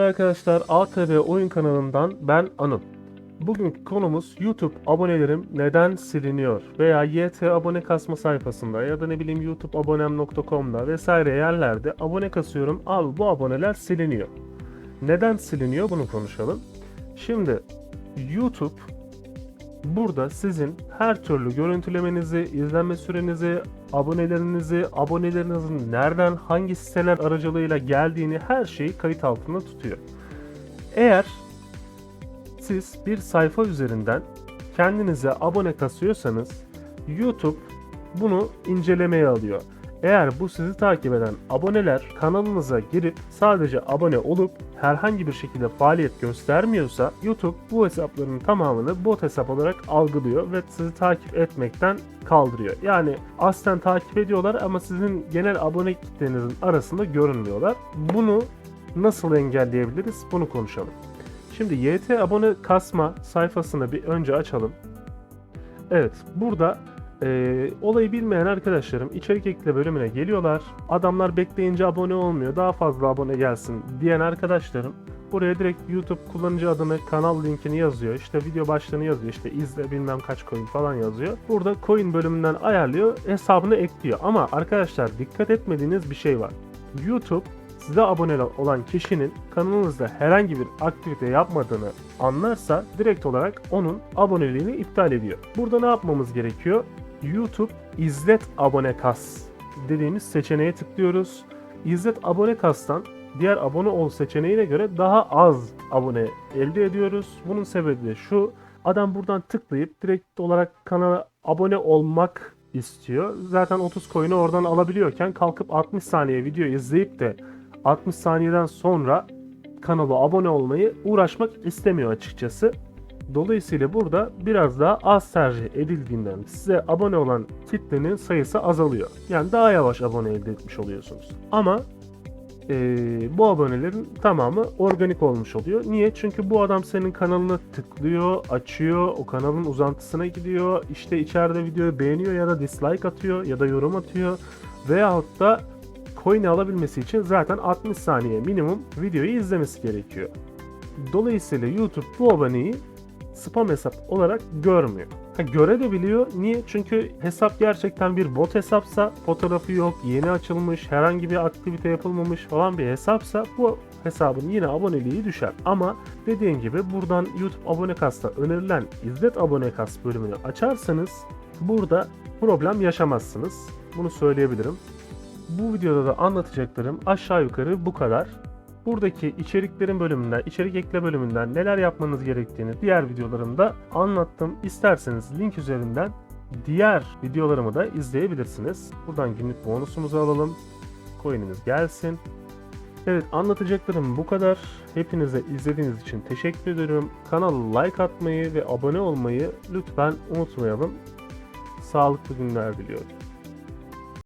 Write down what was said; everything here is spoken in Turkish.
arkadaşlar ATV Oyun kanalından ben Anıl. Bugünkü konumuz YouTube abonelerim neden siliniyor veya YT abone kasma sayfasında ya da ne bileyim YouTube abonem.com'da vesaire yerlerde abone kasıyorum. Abi bu aboneler siliniyor. Neden siliniyor bunu konuşalım. Şimdi YouTube burada sizin her türlü görüntülemenizi, izlenme sürenizi, abonelerinizi, abonelerinizin nereden, hangi siteler aracılığıyla geldiğini her şeyi kayıt altında tutuyor. Eğer siz bir sayfa üzerinden kendinize abone kasıyorsanız YouTube bunu incelemeye alıyor. Eğer bu sizi takip eden aboneler kanalınıza girip sadece abone olup herhangi bir şekilde faaliyet göstermiyorsa YouTube bu hesapların tamamını bot hesap olarak algılıyor ve sizi takip etmekten kaldırıyor. Yani aslen takip ediyorlar ama sizin genel abone kitlenizin arasında görünmüyorlar. Bunu nasıl engelleyebiliriz? Bunu konuşalım. Şimdi YT abone kasma sayfasını bir önce açalım. Evet, burada e, olayı bilmeyen arkadaşlarım içerik ekle bölümüne geliyorlar. Adamlar bekleyince abone olmuyor, daha fazla abone gelsin diyen arkadaşlarım buraya direkt YouTube kullanıcı adını, kanal linkini yazıyor. İşte video başlığını yazıyor. İşte izle bilmem kaç coin falan yazıyor. Burada coin bölümünden ayarlıyor, hesabını ekliyor. Ama arkadaşlar dikkat etmediğiniz bir şey var. YouTube size abone olan kişinin kanalınızda herhangi bir aktivite yapmadığını anlarsa direkt olarak onun aboneliğini iptal ediyor. Burada ne yapmamız gerekiyor? YouTube izlet abone kas dediğimiz seçeneğe tıklıyoruz. İzzet abone kastan diğer abone ol seçeneğine göre daha az abone elde ediyoruz. Bunun sebebi de şu. Adam buradan tıklayıp direkt olarak kanala abone olmak istiyor. Zaten 30 coin'i oradan alabiliyorken kalkıp 60 saniye video izleyip de 60 saniyeden sonra kanala abone olmayı uğraşmak istemiyor açıkçası. Dolayısıyla burada biraz daha az tercih edildiğinden size abone olan kitlenin sayısı azalıyor. Yani daha yavaş abone elde etmiş oluyorsunuz. Ama eee, bu abonelerin tamamı organik olmuş oluyor. Niye? Çünkü bu adam senin kanalını tıklıyor, açıyor, o kanalın uzantısına gidiyor, işte içeride videoyu beğeniyor ya da dislike atıyor ya da yorum atıyor veyahut da coin'i alabilmesi için zaten 60 saniye minimum videoyu izlemesi gerekiyor. Dolayısıyla YouTube bu aboneyi spam hesap olarak görmüyor. Ha, göre de biliyor. Niye? Çünkü hesap gerçekten bir bot hesapsa, fotoğrafı yok, yeni açılmış, herhangi bir aktivite yapılmamış falan bir hesapsa bu hesabın yine aboneliği düşer. Ama dediğim gibi buradan YouTube abone kasta önerilen izlet abone kas bölümünü açarsanız burada problem yaşamazsınız. Bunu söyleyebilirim. Bu videoda da anlatacaklarım aşağı yukarı bu kadar. Buradaki içeriklerin bölümünden, içerik ekle bölümünden neler yapmanız gerektiğini diğer videolarımda anlattım. İsterseniz link üzerinden diğer videolarımı da izleyebilirsiniz. Buradan günlük bonusumuzu alalım. Coin'imiz gelsin. Evet anlatacaklarım bu kadar. Hepinize izlediğiniz için teşekkür ediyorum. Kanala like atmayı ve abone olmayı lütfen unutmayalım. Sağlıklı günler diliyorum.